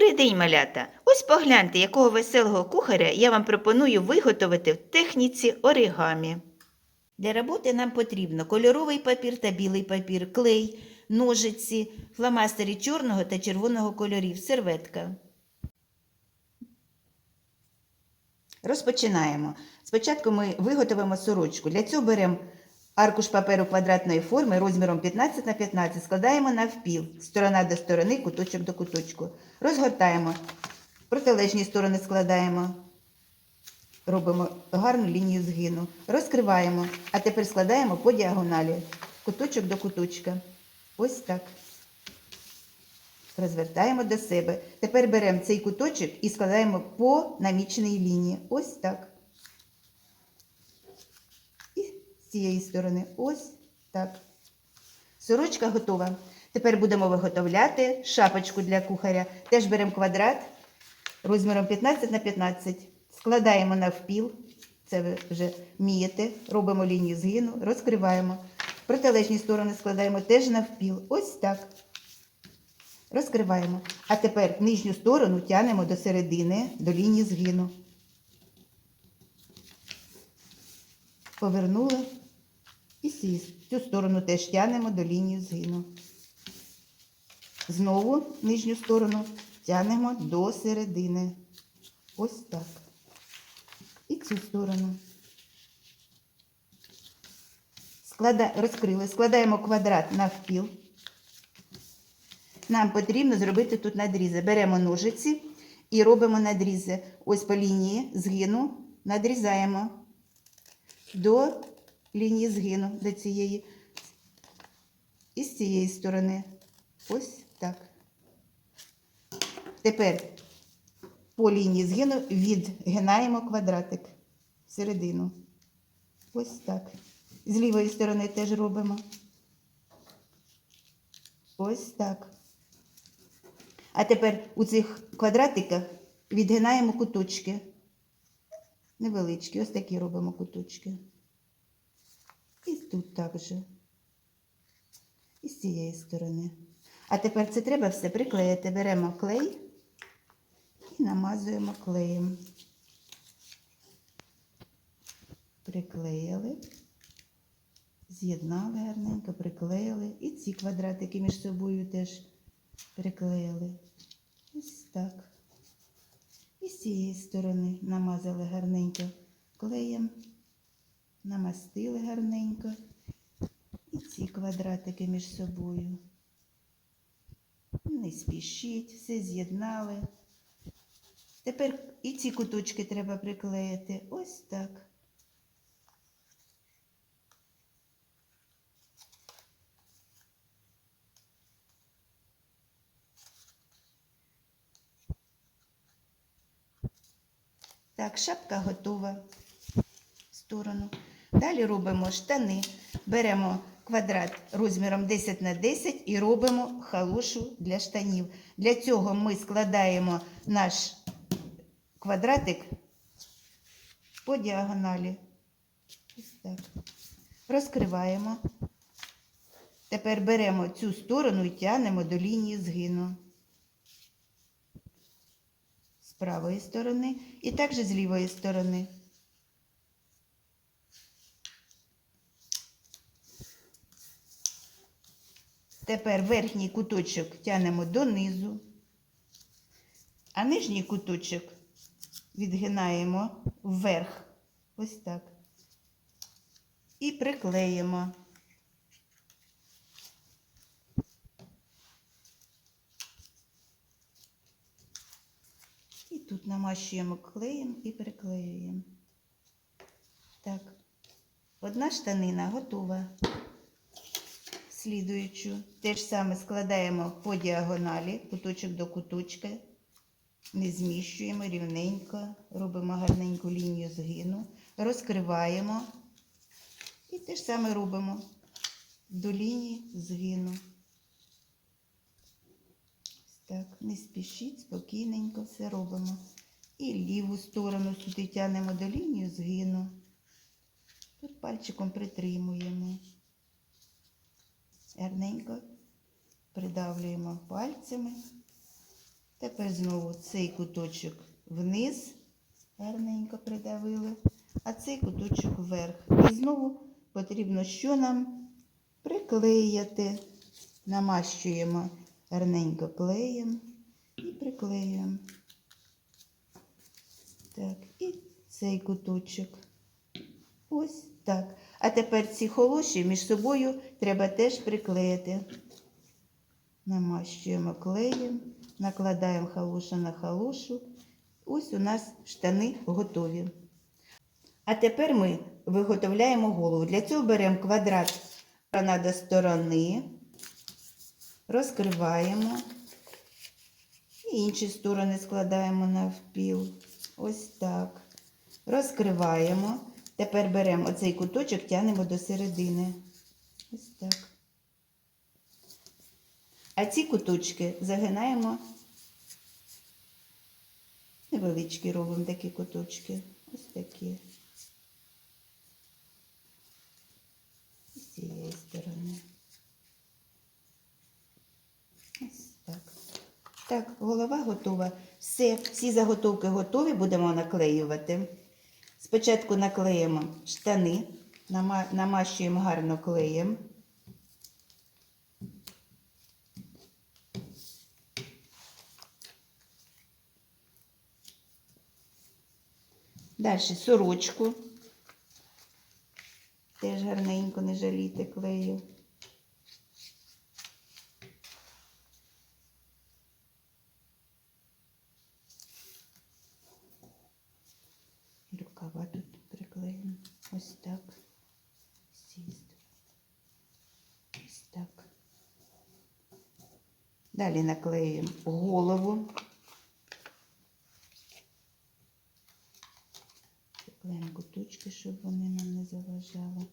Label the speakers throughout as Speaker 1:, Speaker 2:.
Speaker 1: Добрий день, малята! Ось погляньте, якого веселого кухаря я вам пропоную виготовити в техніці оригамі. Для роботи нам потрібно кольоровий папір та білий папір, клей, ножиці, фломастери чорного та червоного кольорів, серветка. Розпочинаємо. Спочатку ми виготовимо сорочку. Для цього беремо аркуш паперу квадратної форми розміром 15 на 15, складаємо навпіл, сторона до сторони, куточок до куточку. Розгортаємо, протилежні сторони складаємо, робимо гарну лінію згину. Розкриваємо, а тепер складаємо по діагоналі, куточок до куточка. Ось так. Розвертаємо до себе. Тепер беремо цей куточок і складаємо по наміченій лінії. Ось так. І цієї сторони ось так. Сорочка готова. Тепер будемо виготовляти шапочку для кухаря. Теж беремо квадрат розміром 15 на 15. Складаємо навпіл. Це ви вже вмієте. Робимо лінію згину, розкриваємо. Протилежні сторони складаємо теж навпіл. Ось так. Розкриваємо. А тепер нижню сторону тянемо до середини, до лінії згину. Повернули. Цю сторону теж тянемо до лінії згину. Знову нижню сторону тянемо до середини. Ось так. І цю сторону. Склада... Розкрили. Складаємо квадрат навпіл. Нам потрібно зробити тут надрізи. Беремо ножиці і робимо надрізи. Ось по лінії згину надрізаємо до лінії згину, до цієї. І з цієї сторони. Ось так. Тепер по лінії згину відгинаємо квадратик всередину. Ось так. З лівої сторони теж робимо. Ось так. А тепер у цих квадратиках відгинаємо куточки. Невеличкі, ось такі робимо куточки. І тут також. І з цієї сторони. А тепер це треба все приклеїти. Беремо клей і намазуємо клеєм. Приклеїли, з'єднали гарненько, приклеїли. І ці квадратики між собою теж приклеїли. Ось так. І з цієї сторони намазали гарненько клеєм, намастили гарненько. І ці квадратики між собою. Не спішіть, все з'єднали. Тепер і ці куточки треба приклеїти. Ось так. Так, шапка готова в сторону. Далі робимо штани. Беремо квадрат розміром 10 на 10 і робимо халушу для штанів. Для цього ми складаємо наш квадратик по діагоналі. Так. Розкриваємо. Тепер беремо цю сторону і тягнемо до лінії згину. З правої сторони і також з лівої сторони. Тепер верхній куточок тянемо донизу, а нижній куточок відгинаємо вверх. Ось так. І приклеїмо. І тут намащуємо клеєм і приклеюємо. Так, одна штанина готова. Слідуючу те ж саме складаємо по діагоналі, куточок до куточка, не зміщуємо рівненько, робимо гарненьку лінію згину, розкриваємо і те ж саме робимо до лінії згину. Так, не спішіть, спокійненько все робимо. І ліву сторону сюди тянемо до лінії згину. Тут пальчиком притримуємо. Гарненько придавлюємо пальцями Тепер знову цей куточок вниз, гарненько придавили, а цей куточок вверх. І знову потрібно що нам приклеїти. Намащуємо гарненько клеєм і приклеюємо. Так, і цей куточок. Ось так. А тепер ці холоші між собою треба теж приклеїти. Намащуємо клеєм, накладаємо халуша на халушу. Ось у нас штани готові. А тепер ми виготовляємо голову. Для цього беремо квадрат до сторони, розкриваємо і інші сторони складаємо навпіл. Ось так. Розкриваємо. Тепер беремо оцей куточок, тягнемо до середини. Ось так. А ці куточки загинаємо. Невеличкі робимо такі куточки. Ось такі. З цієї сторони. Ось так. Так, голова готова. Все, всі заготовки готові, будемо наклеювати. Спочатку наклеїмо штани, намащуємо гарно клеєм. Далі сорочку. Теж гарненько не жалійте клею. І рукава тут приклеїмо. Ось так. З цієї сторони. Ось так. Далі наклеюємо голову. Приклеїмо куточки, щоб вони нам не заважали.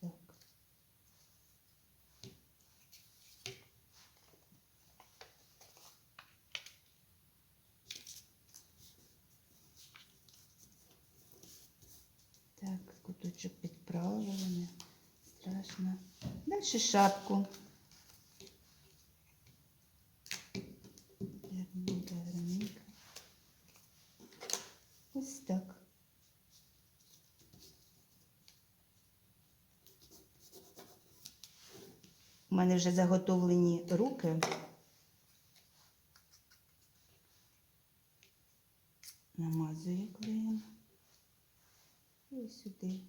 Speaker 1: Так. Так, куточок підправили, не страшно. Далі шапку. Гарненько, гарненько. Ось так. У мене вже заготовлені руки. Намазую клеєм. І сюди.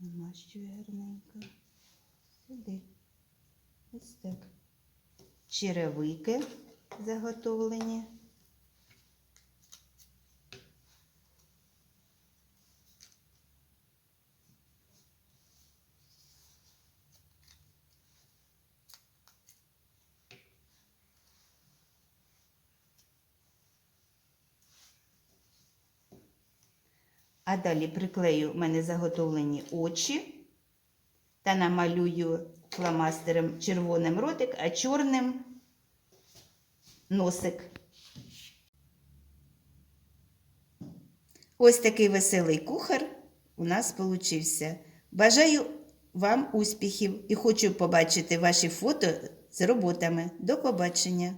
Speaker 1: Намащую гарненько. Сюди. Ось так. Черевики заготовлені. А далі приклею в мене заготовлені очі та намалюю фломастером червоним ротик, а чорним носик. Ось такий веселий кухар у нас получився. Бажаю вам успіхів і хочу побачити ваші фото з роботами. До побачення!